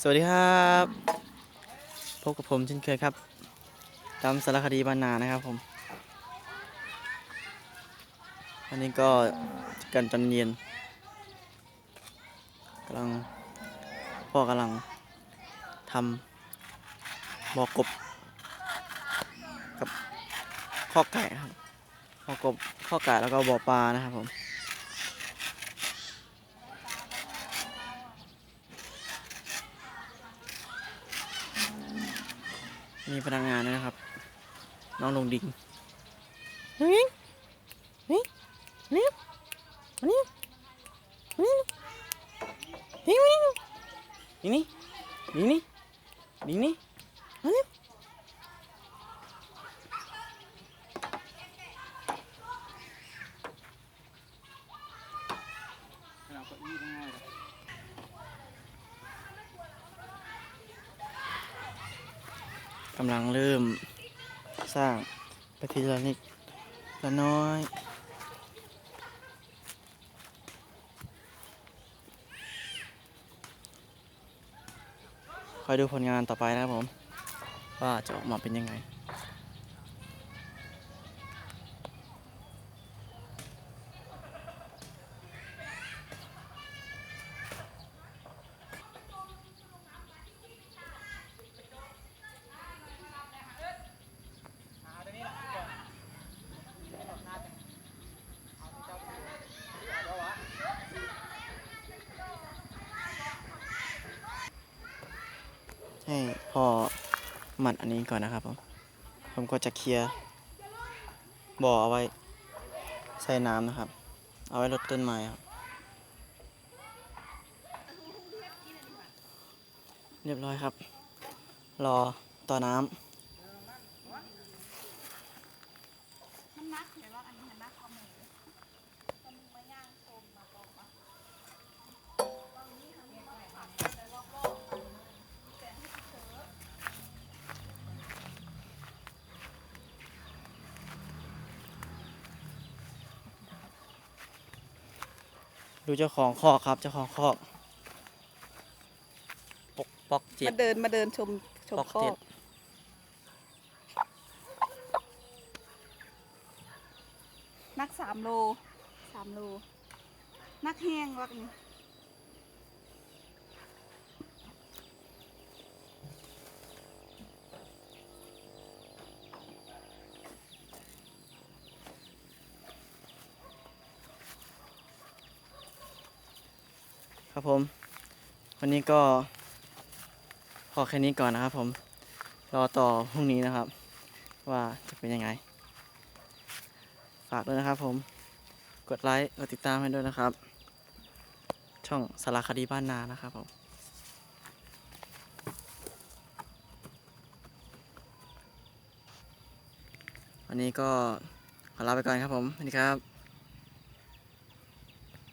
สวัสดีครับ พบกับผมเช่นเคยครับตามสารคดีบ้านานะครับผมวันนี้ก็กันตอนเย็นกำลังพ่อกำลังทำบอกบกับข้อไก่ครับบอกบข้อไก่แล้วก็บ่อปลานะครับผม มีพนักงานด้วยนะครับ น้องลงดิงนี่นี่นี่นี่นี่นี่นี่นี่นี่นี่นี่นี่ กำลังเริ่มสร้างปฏิละนิกละน้อย คอยดูผลงานต่อไปนะครับผม ว่าจะออกมาเป็นยังไง ให้พอหมัดอันนี้ก่อนนะครับผมผมก็จะเคลียร์บ่อเอาไว้ใส่น้ำนะครับ เอาไว้ลดต้นไม้ครับ เรียบร้อยครับ รอต่อน้ำ มันนักเห็นว่าอันนี้มันนักเอาหมูมันมาย่างชมมาบอกว่า ดูเจ้าของคอกครับ เจ้าของคอกปกปอกเจ็ดมาเดินมาเดินชมชมปอกข้อเจ็ดนักสามโลสามโล นักแห้งวักนี่ ครับผมวันนี้ก็พอแค่นี้ก่อนนะครับ ผมรอต่อพรุ่งนี้นะครับ ว่าจะเป็นยังไง ฝากด้วยนะครับ ผมกดไลค์กดติดตามให้ด้วยนะครับ ช่องสารคดีบ้านนานะครับผมวันนี้ก็ขอลาไปก่อนครับผมสวัสดีครับ